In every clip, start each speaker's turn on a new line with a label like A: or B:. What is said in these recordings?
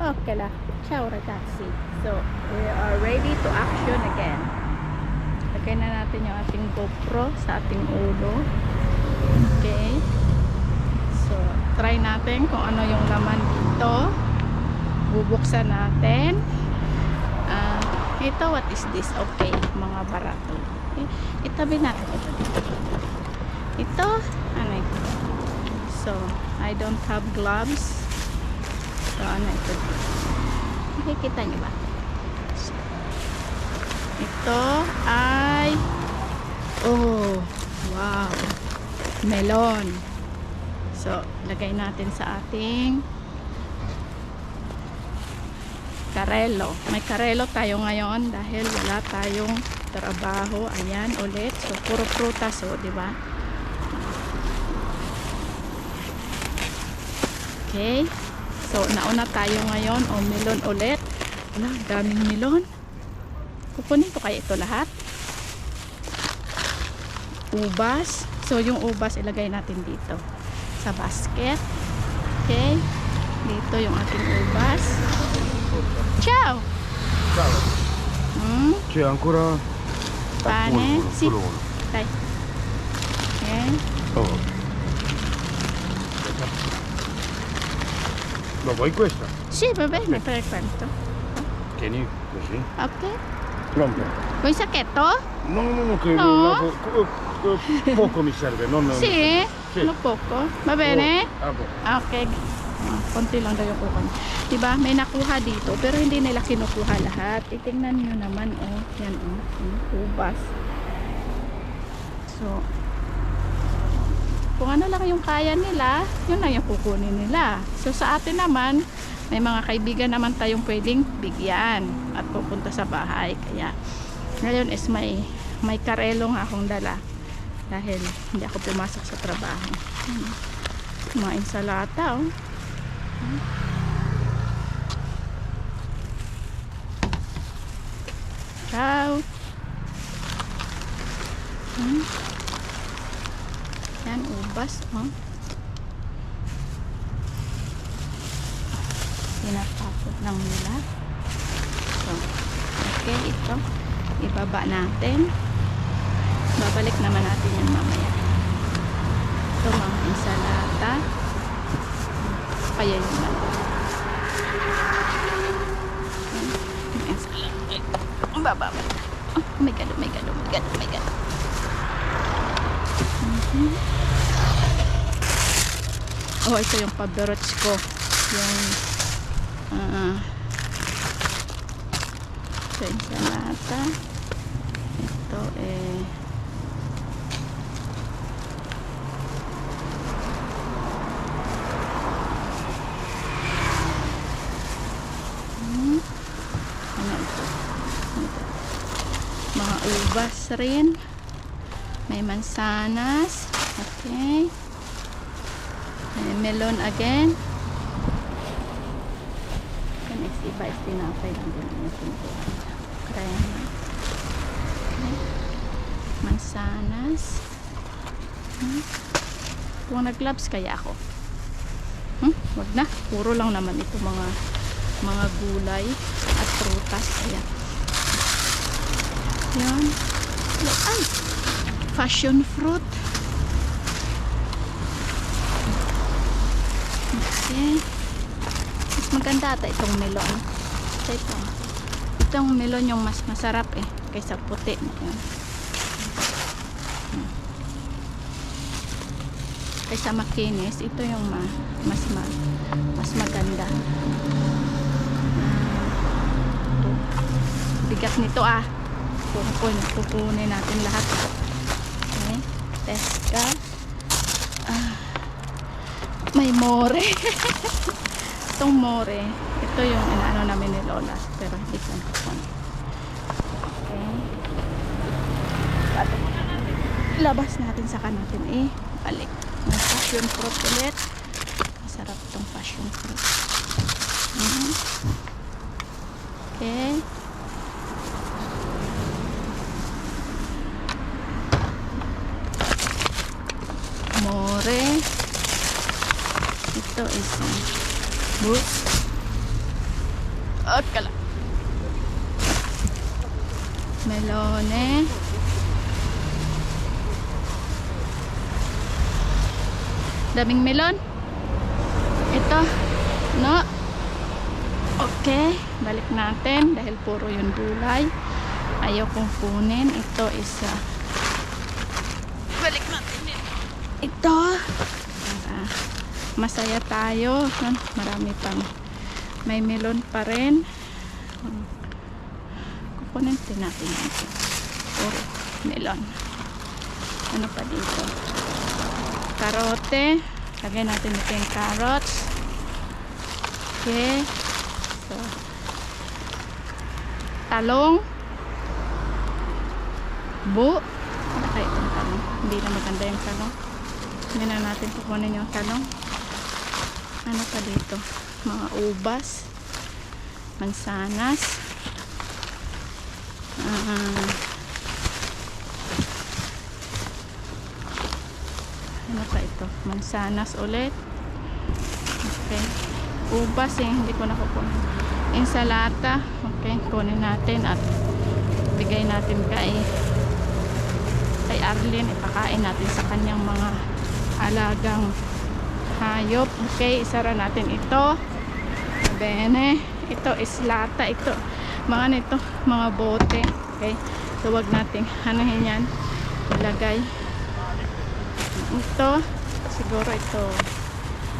A: Okay lah. Ciao ragazzi. So, we are ready to action again. Lagay na natin yung ating GoPro sa ating ulo. Okay. So, try natin kung ano yung laman dito. Bubuksan natin. Ah, ito, what is this? Okay, mga barato. Okay. Itabi natin. Ito, ano ito? So, I don't have gloves. So, ano ito? Nakikita niyo ba? Ito ay oh, wow. Melon. So, lagay natin sa ating karelo. May karelo tayo ngayon dahil wala tayong trabaho. Ayan, ulit. So, puro prutas, oh, di ba? Okay. So, nauna tayo ngayon. O, melon ulit. Wala, daming melon. Kukunin ko kaya ito lahat. Ubas. So, yung ubas ilagay natin dito. Sa basket. Okay. Dito yung ating ubas. Ciao!
B: Ciao.
A: Hmm?
B: C'è ancora...
A: Pane? Sì. Dai. Okay.
B: Oh. Lo vuoi questa?
A: Sì, va bene, perfetto.
B: Tieni così.
A: Ok.
B: Pronto?
A: Vuoi sacchetto?
B: No, no, no, che
A: No.
B: co- poco mi serve, non...
A: Sì?
B: Sì.
A: Ano poco? Va bene?
B: Oh, ah, boh.
A: Okay. Ah, konti lang daw yung kukuha. Diba? May nakuha dito, pero hindi nila kinukuha lahat. Itingnan nyo naman, oh. Yan, oh. Ubas. So, kung ano lang yung kaya nila, yun lang yung kukunin nila. So, sa atin naman, may mga kaibigan naman tayong pwedeng bigyan at pupunta sa bahay. Kaya, ngayon is may, may karelong akong dala dahil hindi ako pumasok sa trabaho. Hmm. Mga insalata, oh. Ciao. Hmm. Yan, ubas, oh. Tinatapot lang nila. So, okay, ito. Ibaba natin. Babalik naman natin yan mamaya. Ito, mga insalata. Kaya yun lang. Baba ba? Oh my god, oh my god, oh my god, oh my god. Mhm. Oh, ito yung paborits ko. Yung ah ito insalata. Ito eh Hmm. Ano ito? Ano ito? Mga ubas rin. May mansanas. Okay. May melon again. Yan is iba is tinapay lang din ang pintuan. Naman. Okay. Mansanas. Hmm. Kung nag-gloves kaya ako. Hmm? Wag na. Puro lang naman ito mga mga gulay at prutas. Ayan. Yan. Ay! Fashion fruit. Okay. Mas maganda ata itong melon. Ito, ito. Itong melon yung mas masarap eh. Kaysa puti. Hmm. Kaysa makinis, ito yung ma, mas ma, mas maganda. Ito. Bigat nito ah. Kukunin, natin lahat. Okay. Teska. Ah. May more. Itong more, ito yung inaano namin ni Lola. Pero hindi ko kukunin. Okay. Labas natin sa natin eh. Balik. May passion fruit ulit. Masarap itong passion fruit. Mhm. Okay. more ito is uh, boots At kala. Melone. Daming melon. Ito. No. Okay. Balik natin dahil puro yung gulay. Ayaw kong kunin. Ito isa. Balik natin ito. Masaya tayo. no? Marami pang may melon pa rin. Kukunin din natin. Puro melon. Ano pa dito? Karote. Lagay natin ito yung carrots. Okay. So, talong. Bu. Ano kaya itong talong? Hindi na maganda yung talong. Hindi na natin kukunin yung talong. Ano pa dito? Mga ubas. Mansanas. Ah. ano pa ito? Mansanas ulit. Okay. Ubas eh. Hindi ko nakukunin. Insalata. Okay. Kunin natin at bigay natin kay kay Arlene. Ipakain natin sa kanyang mga alagang hayop. Okay. Isara natin ito. Bene. Ito is lata. Ito. Mga nito. Mga bote. Okay. So wag nating anuhin yan. Ilagay. Ito. Siguro ito.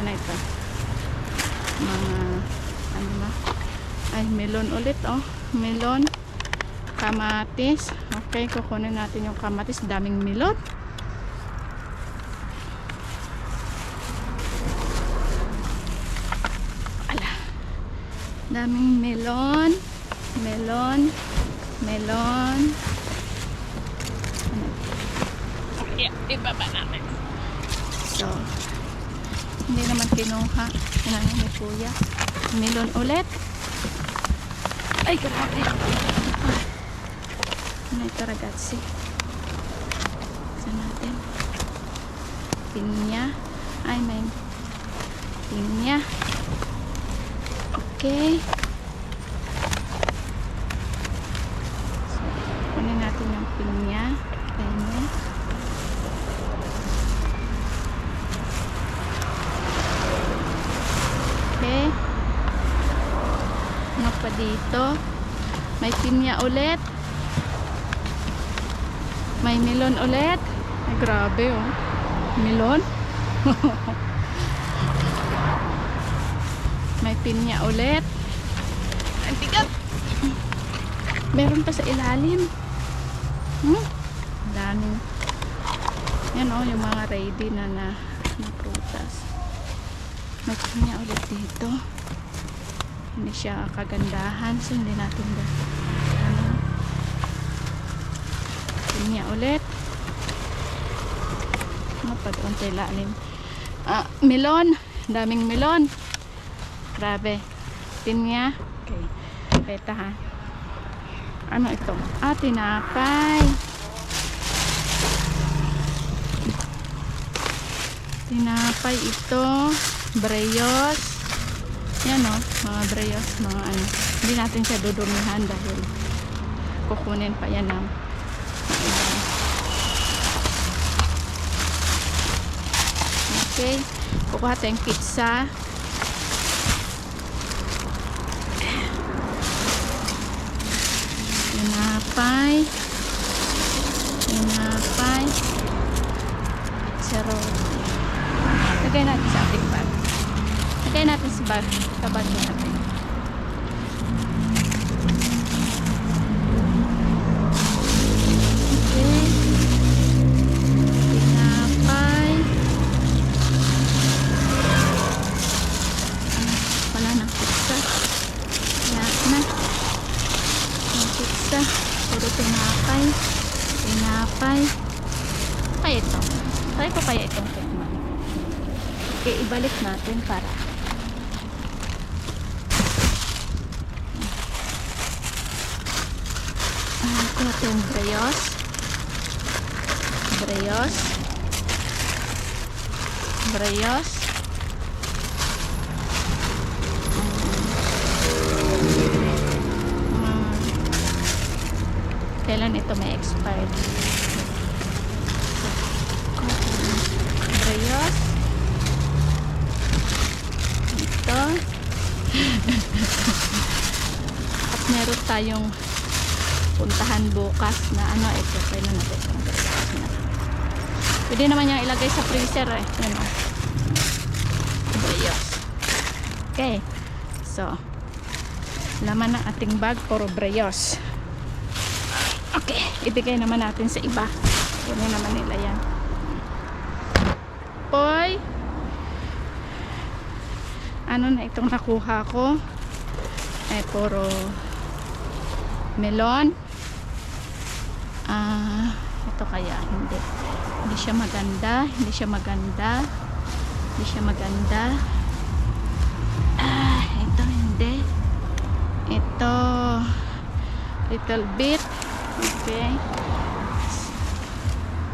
A: Ano ito? Mga ano na? Ay, melon ulit oh. Melon. Kamatis. Okay, kukunin natin yung kamatis. Daming melon. Daming melon. Melon. Melon. Yeah, ibaba natin. So, hindi naman kinuha. Ano ni kuya. Melon ulit. Ay, grabe. Ano ito ragazzi? Saan natin? Pinya. Ay, may pinya. Okay. So, kunin natin yung pinya. Pinya. Okay. Ano pa dito? May pinya ulit. May melon ulit. Ay, grabe oh. Melon? May pinya ulit. Ang tigat. Meron pa sa ilalim. Hmm? Daming. Yan oh, yung mga ready na na, na prutas. May pinya ulit dito. Hindi siya kagandahan. So, hindi natin ba. Ano? Pinya ulit. Ano pa doon sa ilalim? Ah, melon. Daming melon. Grabe. Pinya. Okay. Beta ha. Ano ito? Ah, tinapay. Tinapay ito. Breyos. Yan o. Mga breyos. Mga ano. Hindi natin siya dudumihan dahil kukunin pa yan ng ng iba. Okay. Kukuha tayong pizza. Tinapay. Tinapay. Pizzero. Lagay natin sa ating bag. Lagay natin sa bag. Sa bag natin. Okay. Tinapay. Tinapay. Kaya ito. Try ko kaya itong tikman. Okay, ibalik natin para Ah, ito itong breyos. Breyos. Breyos. Expired. Reyes. Ito. At meron tayong puntahan bukas na ano, ito. Pwede na natin. Pwede naman yung ilagay sa freezer eh. Yan o. Reyes. Okay. So, laman ng ating bag puro breyos. Okay, ibigay naman natin sa iba. Kunin naman nila yan. Poy, ano na itong nakuha ko? Eh, puro melon. Ah, ito kaya hindi. Hindi siya maganda, hindi siya maganda. Hindi siya maganda. Ah, ito hindi. Ito little bit. Okay.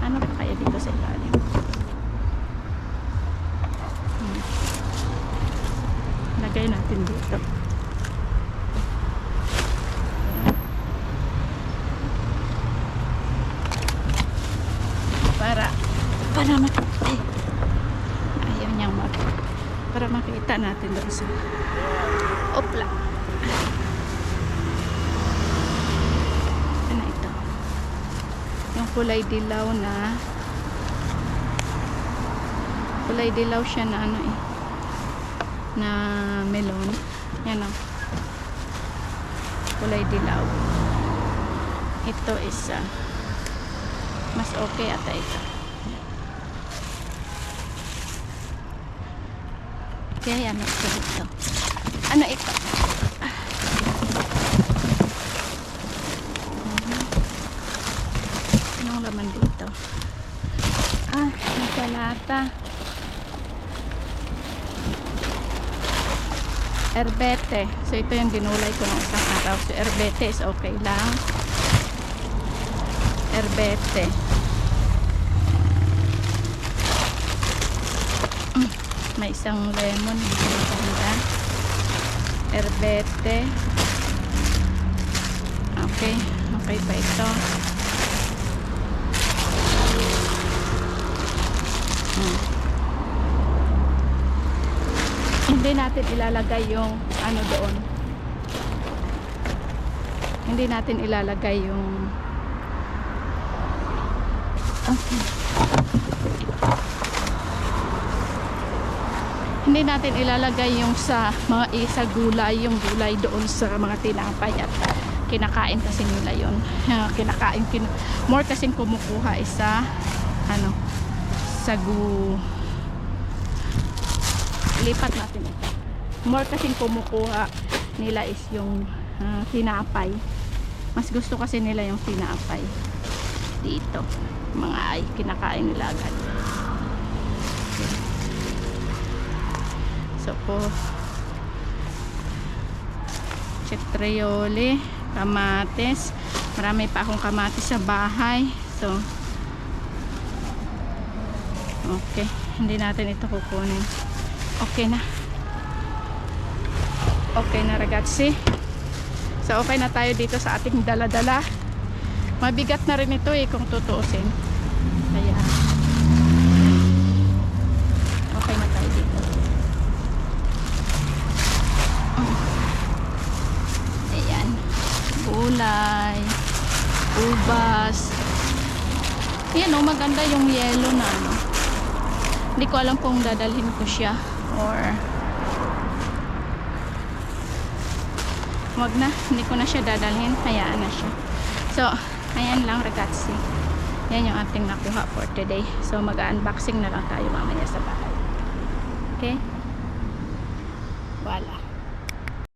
A: Ano pa kaya dito sa ilalim? Hmm. Lagay natin dito. Para para mak ay, ayaw niyang mag para makita natin doon sa opla. Ano ito? Yung kulay dilaw na kulay dilaw siya na ano eh na melon. Yan o. Kulay dilaw. Ito isa. Mas okay ata ito. Kaya ano ito ito? Ano ito? Ah, nakalata. Erbete. So, ito yung dinulay ko ng isang araw. So, erbete is okay lang. Erbete. Mm, May isang lemon. Ang ganda. Erbete. Okay. Okay pa ito. Hmm. Hindi natin ilalagay yung ano doon. Hindi natin ilalagay yung Okay. Hindi natin ilalagay yung sa mga isa gulay, yung gulay doon sa mga tinapay at kinakain kasi nila yon. kinakain kin more kasing kumukuha isa ano sa gu lipat natin ito. More kasing kumukuha nila is yung ah, tinapay. Mas gusto kasi nila yung tinapay. Dito. Mga ay kinakain nila agad. So po cetrioli, kamatis. Marami pa akong kamatis sa bahay. So Okay, hindi natin ito kukunin. Okay na. Okay na ragazzi. So okay na tayo dito sa ating dala-dala. Mabigat na rin ito eh kung tutuusin. Kaya okay na tayo dito. Oh. Ayan. Gulay. Ubas. Yan oh, maganda yung yellow na ano. Hindi ko alam kung dadalhin ko siya or wag na, hindi ko na siya dadalhin. Hayaan na siya. So, ayan lang ragazzi yan yung ating nakuha for today. So mag-unboxing na lang tayo mamaya sa bahay. Okay? Wala